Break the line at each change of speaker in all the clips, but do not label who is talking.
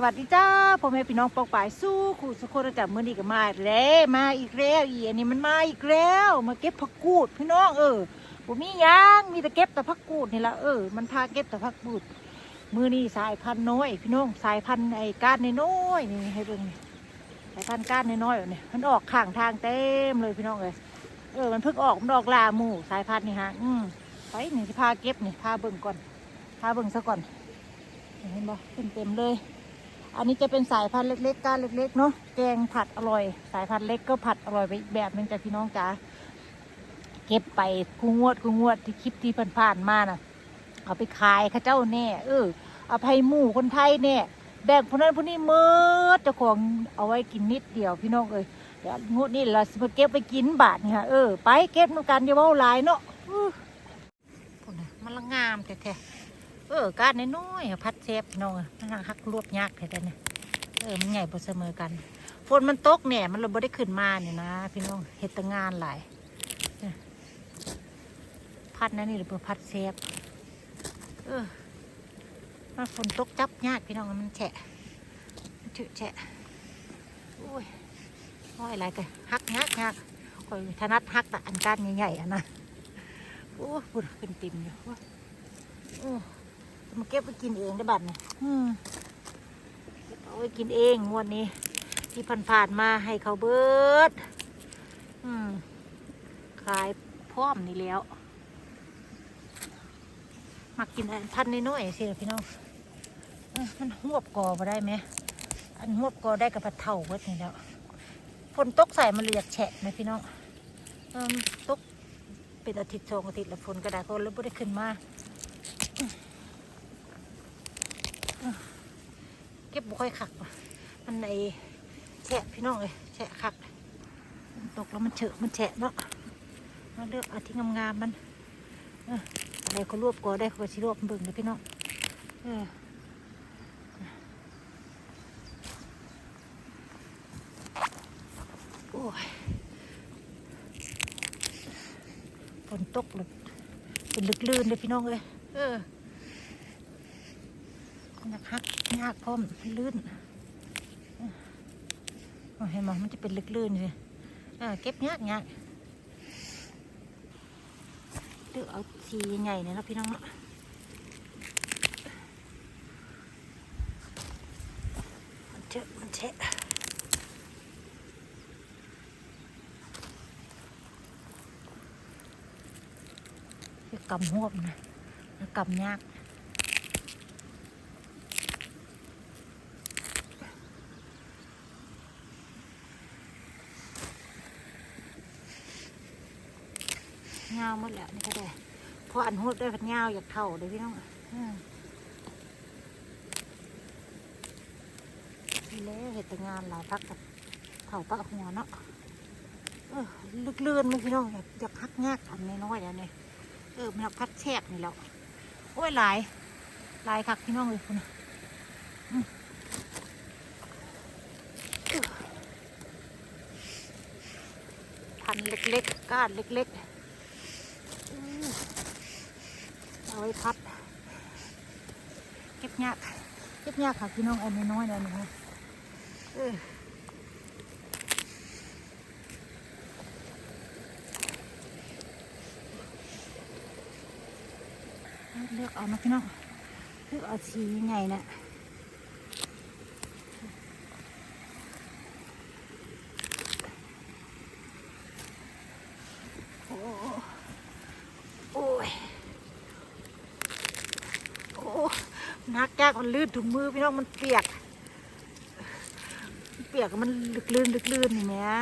สวัสดีจ้าพ่อแม่พี่น้องปองปายสู้ขู่สุโคนจากมือนี้ก็มาแล้วมาอีกแล้วอีอันนี้มันมาอีกแล้วมาเก็บผักกูดพี่น้องเออผมมียังมีแต่เก็บแต่ผักกูดนี่ละเออมันพาเก็บแต่ผักกูดมือนี้สายพันธุ์น้อยพี่น้องสายพันธุ์ไอ้ก้านน้อยนี่ให้เบิ่งนี่สายพันธุ์ก้านน้อยเนี่ยมันออกข้างทางเต็มเลยพี่น้องเลยเออมันเพิ่งออกมันออกลาหมู่สายพันธุ์นี่ฮะอืมไปนี่พาเก็บนี่พาเบิ่งก่อนพาเบิ่งซะก่อนเห็นบ่ขึ้นเต็มเลย อันนี้จะเป็นสายพันธุ์เล็กๆก้านเล็ก ๆ เนาะแกงผัดอร่อย สายพันธุ์เล็กก็ผัดอร่อยไปอีกแบบหนึงจ้ะพี่น้องจ๋าเก็บไปกูงวดกูงวดที่คลิปที่ผ่านๆมาน่ะ เอาไปขายข้าเจ้าแน่เออเอาไปหมู่คนไทยแน่แบ่งคนนั้นคนนี้เมิดเจ้าของเอาไว้กินนิดเดียวพี่น้องเอ้ยเดี๋ยวงวดนี้เราสิมาเก็บไปกินบาทนี่ค่ะเออไปเก็บน้ำกันอย่าว้าลายเนาะอื้อพุ่นน่ะมันละงามแท้ๆ เออการน้อยๆพัดเซฟน้องอะมันหักรวบยากแท้ๆเนี่ยเออมันใหญ่บ่เสมอกันฝนมันตกเนี่ยมันเราบ่ได้ขึ้นมาเนี่ยนะ พี่น้องเฮ็ดตงานหลายพัดนั่นนี่หรือเปล่าพัดเซฟเออมันฝนตกจับยากพี่น้องมันแฉะมันฉะแฉะโอ้ยร้อยอะไรกันหักยากยากคอยถนัดหักแต่อันก้านใหญ่ๆอะนะโอ้ยฝุ่นขึ้นติ่มอยู่โอ้ มาเก็บไปกินเองได้บัดเนี่ยอืมเก็บเอาไว้กินเองงวดนี้ ที่ผ่านๆมาให้เขาเบิดอืมขายพร้อมนี่แล้วมากินอันพันน้อยๆสิล่ะพี่น้องเอ้ยมันหวบกอมาได้ไหมอันหวบกอได้กับผัดเท่าเบิดนี่แล้วฝนตกใส่มันเลยอยากแฉะไหมพี่น้องเอิ่มตกเป็นอาทิตย์สองอาทิตย์แล้วฝนกระดาษก็เลยไม่ได้ขึ้นมา ก็บบุค่อยขัก มันในแฉะพี่น้องเลยแฉะขักตกแล้วมันเฉอะมันแฉะเนาะมาเลือกเอาที่งามๆมันอะไรก็รวบก็ได้ก็ชิรวบเบิ่งเลยพี่น้องเออโอ้ยฝนตกเลยเป็นลึกลื่นเลยพี่น้องเลยเออยากฮัก ยากพร้อมลื่นเอาเห็นมั้มันจะเป็นลึกลื่นสิเออเก็บยากยากเลือกเอาทีใหญ่เนี่ยนะพี่น้องเนาะมันเจอะมันเชะกำหวบนะกำยาก เงาหมดแล้วนี่ก็ได้เพราะอันหูดได้ผัดเงาอยากเท่าเลยพี่น้องอืมนี่แล้วเห็ดแต่งานหลายพักกับเท่าปะหัวเนาะเออลึกเลื่อนเลยพี่น้องอยากอยากพักยากอันน้อยๆอันนี้เออมันอยากพัดแฉกนี่แล้วโอ้ยหลายหลายคักพี่น้องเลยคุณน่ะอืมพันเล็กๆก้านเล็กๆ เอาไว้พัด เก็บยากเก็บยากค่ะพี่น้องอันน้อยๆนะนี่นะเออเลือกเอานะพี่น้องเลือกเอาสีใหญ่นะ่ะอ้โอ้ย โอ้นักยากมันลื่นถุงมือพี่น้องมันเปียก เปียกมันลึกลื่นลึกลื่นอย่างเงี้ย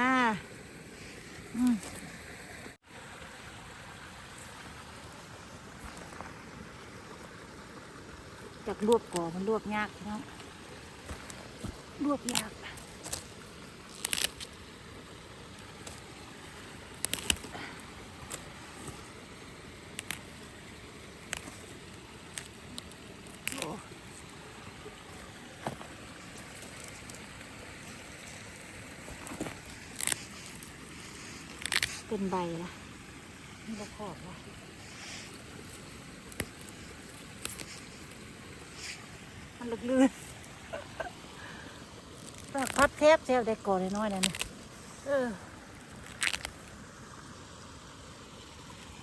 จากรวบก่อมันรวบยากพี่น้องรวบยากโอ้ เป็นใบละนี่ละขอบละมันลึกลื่นพัดเทปเซลได้ก่อนน้อยๆนั่นนะเออ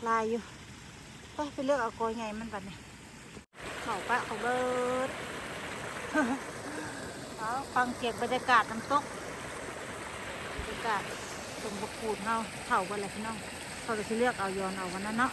ลายอยู่ไปไปเลือกเอากอยไงมันบัดนี่เขาปะเขาเบิดเอาฟังเสียงบรรยากาศน้ำตกบรรยากาศ สมบูรณ์เฮาเข่าบ่อะไรพี่น้องเขาจะเลือกเอายอนเอาวันนั้นเนาะ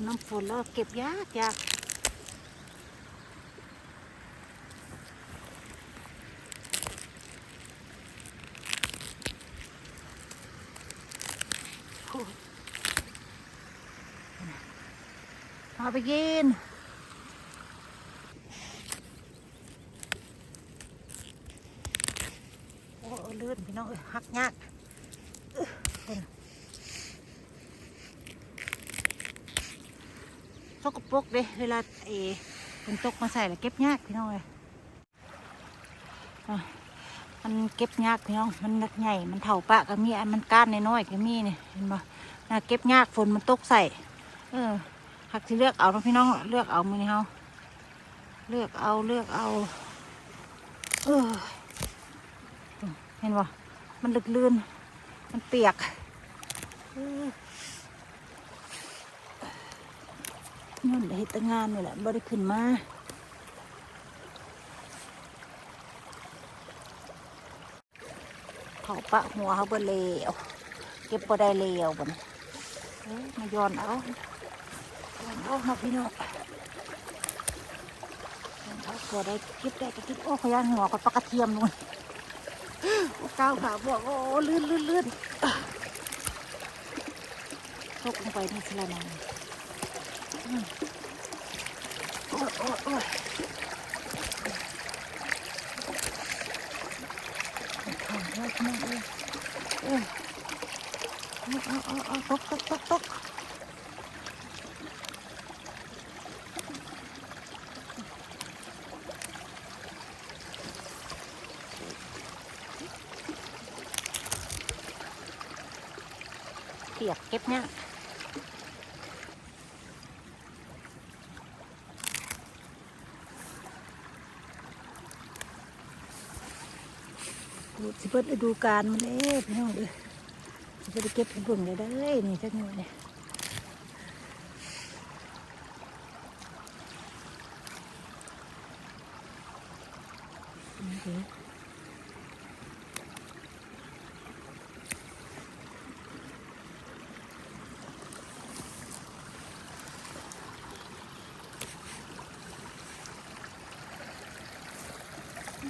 นน้ำฝนแล้วเก็บยากยากโอ้ยเอาไปกินโอ้ลื่นพี่น้องเอ้ยหักยากเอ้อเพิ่น สกปรกเด้เวลาเอฝนตกมาใส่แล้วเก็บยากพี่น้องเลยมันเก็บยากพี่น้อง มันนักใหญ่ มันเถ่าปะก็มีอันมันก้านน้อยๆก็มีนี่เห็นปะน่าเก็บยากฝนมันตกใส่ เออหักที่เลือกเอาพี่น้อง เลือกเอามือนี่เฮาเลือกเอาเลือกเอา เออ เห็นปะมันลึกลื่น มันเปียก เออนั่นเฮ็ดแต่งานนี่แหละบ่ได้ขึ้นมาเขาปะหัวเขาบ่เลวเก็บบ่ได้เลวบ่นะเอ้ยมาย้อนเอาย้อนเอาครับพี่น้องเอาบ่ได้เก็บได้ก็เก็บโอ้ขยันหัวกับปลากระเทียมนู่นก้าวขาบอกโอ้ลื่นลื่นลื่นตกลงไปในสระน้ำ โอ้ยโอ้ยโอ้ยขังไว้ข้างนอกเลยเออเอาเอาเอาเอาตกตกตกตกเปียกเก็บเนี่ย ดู สิเพิ่นฤดูกาลมันเอ๊พี่น้องเด้อสิเพิ่นได้เก็บผลได้ได้นี่จักหน่อยเนี่ย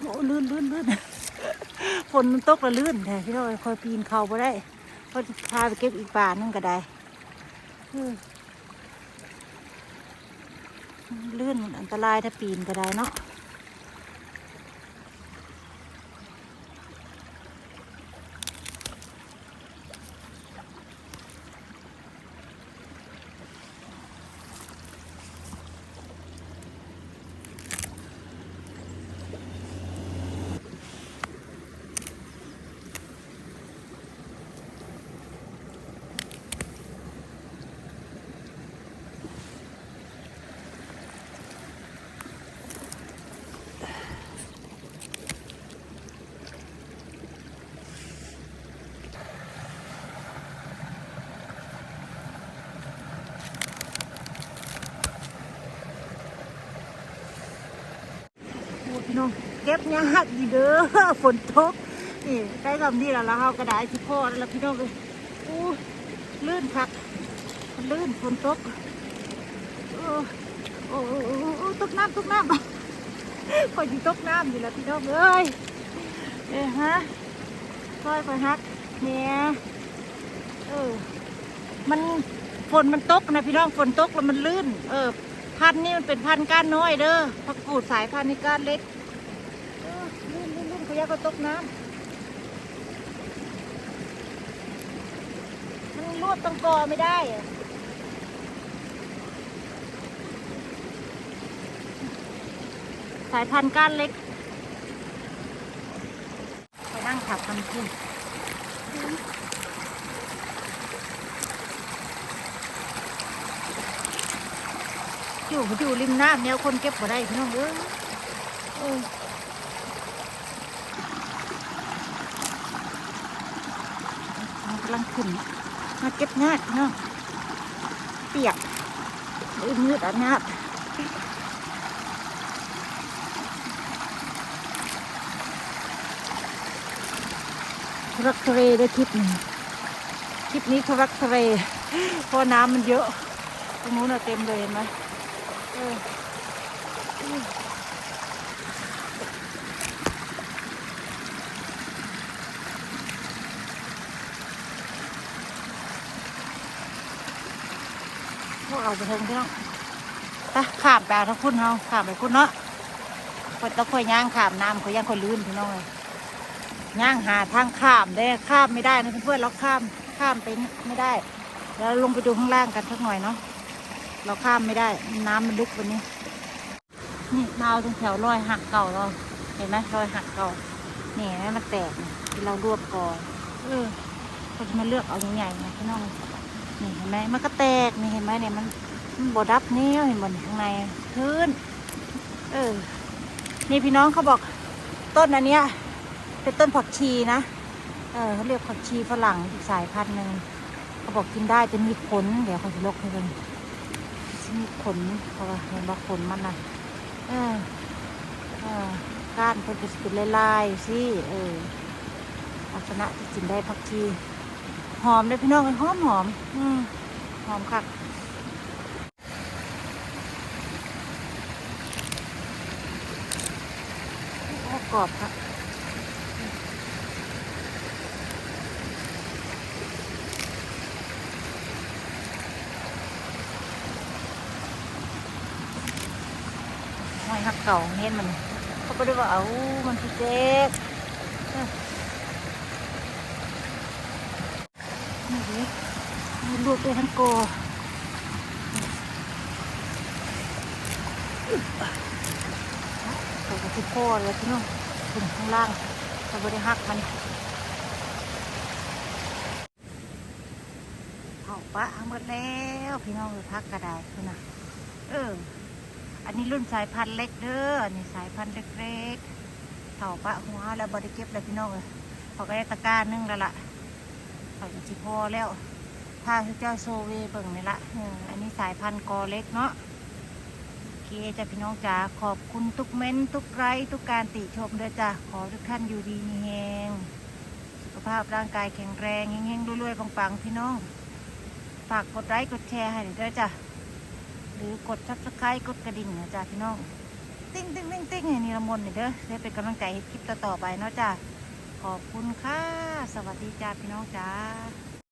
โอ้ลื่นลื่นลื่น ฝนมันตกแล้วลื่นแท้พี่เราคอยปีนเขาไ่ได้ก็พาไปเก็บอีกป่านึงก็ได้ลื่นมันอันตรายถ้าปีนก็ได้เนาะ ก็บยากดีเด้อฝนตกนี่ได้คำนี้แล้วแล้วเราก็ได้ที่พ่อแล้วพี่น้องเลยโอ้ลื่นคักมันลื่นฝนตกโอ้โอ้ตกน้ำตกน้ำคอยอยู่ตกน้ำอยู่แล้วพี่น้องเอ้ยเอ้ฮะซอยคอยฮักเนี่ยเออมันฝนมันตกนะพี่น้องฝนตกแล้วมันลื่น เออพันนี่มันเป็นพันก้านน้อยเด้อผักกูดสายพันนี่ก้านเล็กเออลื่นลื่นลื่นข ยะก็ตกน้ำมันรวบตังกอไม่ได้อะสายพันธุ์ก้านเล็ก ไปนั่งขับกันขึ้นอยู่อยู่ริมน้ำแนวคนเก็บบ่ได้พี่น้องเอ้ยเออมันกำลังขึ้น มาเก็บงาดพี่น้องเปียกอืดมืดอะงาดรักทุเรได้คลิปนึงคลิปนี้ทุรักทุเรเพราะน้ำมันเยอะ ตรงนู้นอะเต็มเลยเห็นไหมเอออืมพวก เราไปเทิงพี่น้องไปข้ามไปเอาทั้งคุณเฮาข้ามไปคุณเนาะคนต้องคอยย่างข้ามน้ำคอยย่างคอยลื่นพี่น้องเลยย่างหาทางข้ามได้ข้ามไม่ได้นะเพื่อนๆเราข้ามข้ามไปไม่ได้ แล้วลงไปดูข้างล่างกันสักหน่อยเนาะเราข้ามไม่ได้ น้ำมันลึกวันนี้ นี่มาเอาตรงแถวรอยหักเก่าเราเห็นไหมรอยหักเก่านี่เห็นไหมมันแตกเนี่ยที่เรารวบก่อนเออเขาจะมาเลือกเอาใหญ่ๆไงพี่น้อง นี่เห็นไหมมันก็แตกนี่เห็นไหมเนี่ยมันมันบดับแนวเห็นบนข้างในพื้น เออ นี่พี่น้องเขาบอกต้นอันเนี้ยเป็นต้นผักชีนะ เออเขาเรียกผักชีฝรั่งอีกสายพันธุ์หนึ่งเขาบอกกินได้จะมีขนเดี๋ยวเขาจะลกให้เป็นมีขนเขาว่าเห็นว่าขนมันนะเออเออก้านเพิ่นก็สิเป็นลายๆสิเออลักษณะที่กินได้พักชี หอมเลยพี่น้องหอมหอมอืมหอมคักโอ้กรอบค่ะหอยหักเก่าเห็นมันเขาก็ได้ว่าเอามันพิเศษเออนี่ดิ มีลูกด้วยทั้งโกใส่กระติกโกเลยพี่น้องถึงข้างล่างเราไม่ได้หักมันเอาปะหมดแล้วพี่น้องเลยพักกระดาษคุณนะเออ อันนี้รุ่นสายพันธุ์เล็กเด้ออันนี้สายพันธุ์เล็กๆเถาปะหัวแล้วบริเก็บแล้วพี่น้องเลยเขาก็ได้ตะกร้านึ่งแล้วล่ะเขาจะสิพอแล้ว ถ้าเจ้าโซเวเบิ่งนี่ละอันนี้สายพันธุ์กอเล็กเนาะโอเคจ้ะพี่น้องจ๋าขอบคุณทุกเม้นทุกไลค์ทุกการติชมเด้อจ้ะขอทุกท่านอยู่ดีมีแหงสุขภาพร่างกายแข็งแรงเฮงๆรวยๆปังๆพี่น้อง ฝากกดไลค์กดแชร์ให้หน่อยเด้อจ้ะหรือกดซับสไครต์กดกระดิ่งนะจ๊ะพี่น้อง ติ้งติ้งติ้งติ้งนี้ละมนเด้อได้เป็นกำลังใจให้คลิปต่อๆไปเนาะจ้ะขอบคุณค่ะ สวัสดีจ้าพี่น้องจ้า